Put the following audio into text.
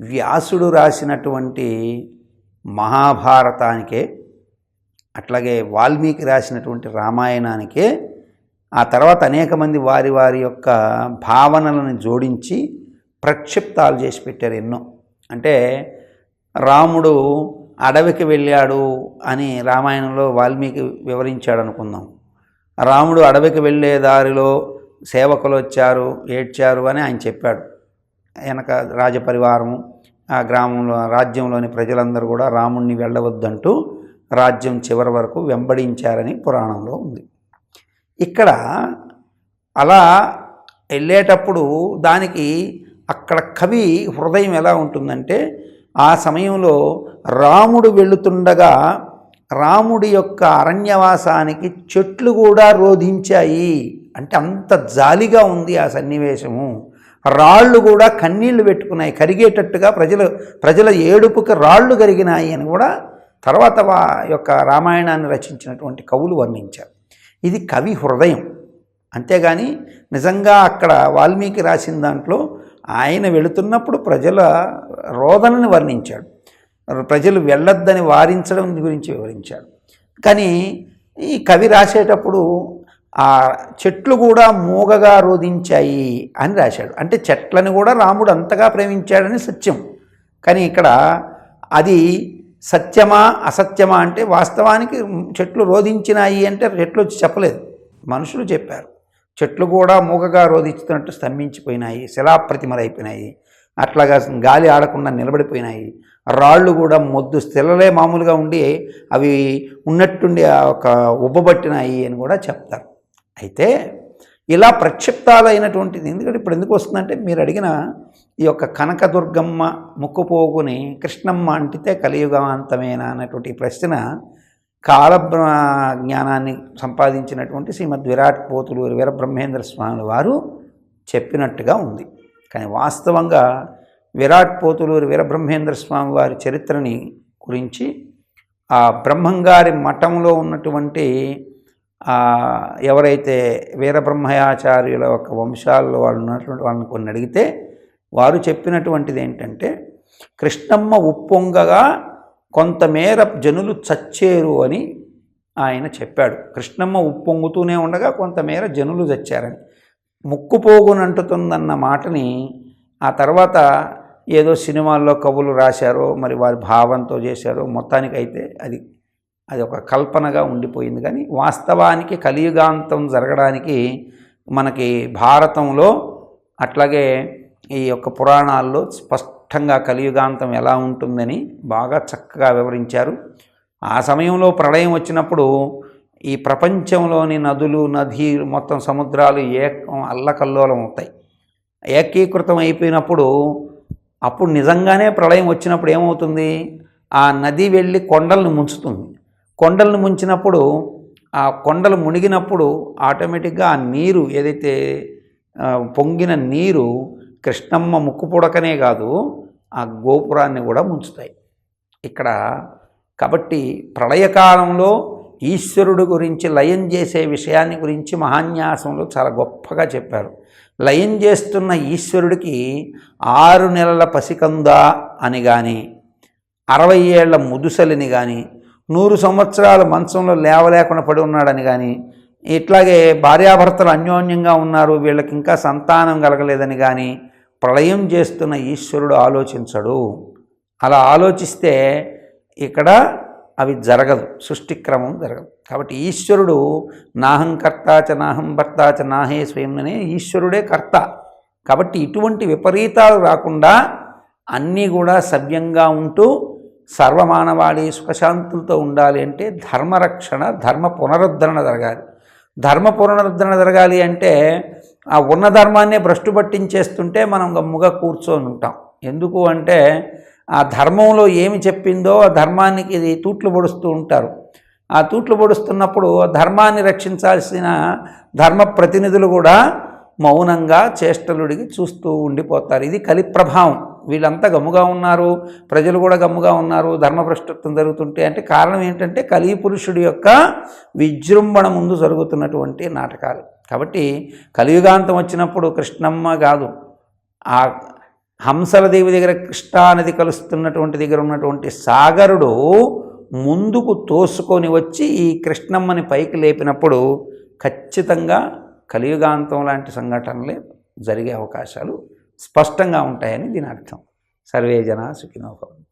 వ్యాసుడు రాసినటువంటి మహాభారతానికే అట్లాగే వాల్మీకి రాసినటువంటి రామాయణానికే ఆ తర్వాత అనేక మంది వారి వారి యొక్క భావనలను జోడించి ప్రక్షిప్తాలు చేసి పెట్టారు ఎన్నో. అంటే రాముడు అడవికి వెళ్ళాడు అని రామాయణంలో వాల్మీకి వివరించాడు అనుకుందాం. రాముడు అడవికి వెళ్ళే దారిలో సేవకులు వచ్చారు ఏడ్చారు అని ఆయన చెప్పాడు. వెనక రాజపరివారము ఆ గ్రామంలో రాజ్యంలోని ప్రజలందరూ కూడా రాముణ్ణి వెళ్ళవద్దంటూ రాజ్యం చివరి వరకు వెంబడించారని పురాణంలో ఉంది. ఇక్కడ అలా వెళ్ళేటప్పుడు దానికి అక్కడ కవి హృదయం ఎలా ఉంటుందంటే ఆ సమయంలో రాముడు వెళుతుండగా రాముడి యొక్క అరణ్యవాసానికి చెట్లు కూడా రోధించాయి. అంటే అంత జాలిగా ఉంది ఆ సన్నివేశము. రాళ్ళు కూడా కన్నీళ్ళు పెట్టుకున్నాయి. కరిగేటట్టుగా ప్రజలు ప్రజల ఏడుపుకి రాళ్ళు కరిగినాయి అని కూడా తర్వాత వా యొక్క రామాయణాన్ని రచించినటువంటి కవులు వర్ణించారు. ఇది కవి హృదయం. అంతేగాని నిజంగా అక్కడ వాల్మీకి రాసిన దాంట్లో ఆయన వెళుతున్నప్పుడు ప్రజల రోదనని వర్ణించాడు. ప్రజలు వెళ్ళొద్దని వారించడం గురించి వివరించాడు. కానీ ఈ కవి రాసేటప్పుడు ఆ చెట్లు కూడా మూగగా రోధించాయి అని రాశాడు. అంటే చెట్లను కూడా రాముడు అంతగా ప్రేమించాడని సత్యం. కానీ ఇక్కడ అది సత్యమా అసత్యమా అంటే వాస్తవానికి చెట్లు రోధించినాయి అంటే చెట్లు వచ్చి చెప్పలేదు. మనుషులు చెప్పారు. చెట్లు కూడా మూగగా రోధిస్తున్నట్టు స్తంభించిపోయినాయి శిలాప్రతిమలైపోయినాయి అట్లాగా గాలి ఆడకుండా నిలబడిపోయినాయి. రాళ్ళు కూడా మొద్దు స్థిరలే మామూలుగా ఉండి అవి ఉన్నట్టుండి ఆ ఒక ఉబ్బబట్టినాయి అని కూడా చెప్తారు. అయితే ఇలా ప్రక్షిప్తాలైనటువంటిది ఎందుకంటే ఇప్పుడు ఎందుకు వస్తుందంటే మీరు అడిగిన ఈ యొక్క కనకదుర్గమ్మ ముక్కుపోగుని కృష్ణమ్మ అంటితే కలియుగవంతమేనా అన్నటువంటి ప్రశ్న కాల జ్ఞానాన్ని సంపాదించినటువంటి శ్రీమద్ విరాట్ పోతులు వీరబ్రహ్మేంద్ర స్వామి వారు చెప్పినట్టుగా ఉంది. కానీ వాస్తవంగా విరాట్ పోతులూరు వీరబ్రహ్మేంద్ర స్వామి వారి చరిత్రని గురించి ఆ బ్రహ్మంగారి మఠంలో ఉన్నటువంటి ఎవరైతే వీరబ్రహ్మయాచార్యుల యొక్క వంశాల్లో వాళ్ళు ఉన్నటువంటి వాళ్ళని కొన్ని అడిగితే వారు చెప్పినటువంటిది ఏంటంటే కృష్ణమ్మ ఉప్పొంగగా కొంతమేర జనులు చచ్చేరు అని ఆయన చెప్పాడు. కృష్ణమ్మ ఉప్పొంగుతూనే ఉండగా కొంతమేర జనులు చచ్చారని. ముక్కుపోగునంటుతుందన్న మాటని ఆ తర్వాత ఏదో సినిమాల్లో కవులు రాశారో మరి వారి భావంతో చేశారో మొత్తానికైతే అది అది ఒక కల్పనగా ఉండిపోయింది. కానీ వాస్తవానికి కలియుగాంతం జరగడానికి మనకి భారతంలో అట్లాగే ఈ యొక్క పురాణాల్లో స్పష్టంగా కలియుగాంతం ఎలా ఉంటుందని బాగా చక్కగా వివరించారు. ఆ సమయంలో ప్రళయం వచ్చినప్పుడు ఈ ప్రపంచంలోని నదులు నది మొత్తం సముద్రాలు ఏకం అల్లకల్లోలం అవుతాయి. ఏకీకృతం అయిపోయినప్పుడు అప్పుడు నిజంగానే ప్రళయం వచ్చినప్పుడు ఏమవుతుంది? ఆ నది వెళ్ళి కొండలను ముంచుతుంది. కొండలను ముంచినప్పుడు ఆ కొండలు మునిగినప్పుడు ఆటోమేటిక్గా ఆ నీరు ఏదైతే పొంగిన నీరు కృష్ణమ్మ ముక్కు పుడకనే కాదు ఆ గోపురాన్ని కూడా ముంచుతాయి. ఇక్కడ కాబట్టి ప్రళయకాలంలో ఈశ్వరుడు గురించి లయం చేసే విషయాన్ని గురించి మహాన్యాసంలో చాలా గొప్పగా చెప్పారు. లయం చేస్తున్న ఈశ్వరుడికి ఆరు నెలల పసికంద అని కానీ అరవై ఏళ్ళ ముదుసలిని కానీ నూరు సంవత్సరాలు మంచంలో లేవలేకుండా పడి ఉన్నాడని కానీ ఇట్లాగే భార్యాభర్తలు అన్యోన్యంగా ఉన్నారు వీళ్ళకి ఇంకా సంతానం కలగలేదని కానీ ప్రళయం చేస్తున్న ఈశ్వరుడు ఆలోచించడు. అలా ఆలోచిస్తే ఇక్కడ అవి జరగదు సృష్టిక్రమం జరగదు. కాబట్టి ఈశ్వరుడు నాహం కర్త చ నాహం భర్త చ నాహే స్వయం అనే ఈశ్వరుడే కర్త. కాబట్టి ఇటువంటి విపరీతాలు రాకుండా అన్నీ కూడా సవ్యంగా ఉంటూ సర్వమానవాళి సుఖశాంతులతో ఉండాలి అంటే ధర్మరక్షణ ధర్మ పునరుద్ధరణ జరగాలి. ధర్మ పునరుద్ధరణ జరగాలి అంటే ఆ ఉన్న ధర్మాన్నే భ్రష్టు పట్టించేస్తుంటే మనం గమ్ముగా కూర్చొని ఉంటాం. ఎందుకు అంటే ఆ ధర్మంలో ఏమి చెప్పిందో ఆ ధర్మానికి ఇది తూట్లు పొడుస్తూ ఉంటారు. ఆ తూట్లు పొడుస్తున్నప్పుడు ధర్మాన్ని రక్షించాల్సిన ధర్మ ప్రతినిధులు కూడా మౌనంగా చేష్టలుడికి చూస్తూ ఉండిపోతారు. ఇది కలి ప్రభావం. వీళ్ళంతా గమ్ముగా ఉన్నారు. ప్రజలు కూడా గమ్ముగా ఉన్నారు. ధర్మభ్రష్టత్వం జరుగుతుంటే అంటే కారణం ఏంటంటే కలి పురుషుడి యొక్క విజృంభణ ముందు జరుగుతున్నటువంటి నాటకాలు. కాబట్టి కలియుగాంతం వచ్చినప్పుడు కృష్ణమ్మ కాదు ఆ హంసల దేవి దగ్గర కృష్ణా నది కలుస్తున్నటువంటి దగ్గర ఉన్నటువంటి సాగరుడు ముందుకు తోసుకొని వచ్చి ఈ కృష్ణమ్మని పైకి లేపినప్పుడు ఖచ్చితంగా కలియుగాంతం లాంటి సంఘటనలే జరిగే అవకాశాలు స్పష్టంగా ఉంటాయని దీని అర్థం. సర్వే జన సుఖినోభవంతు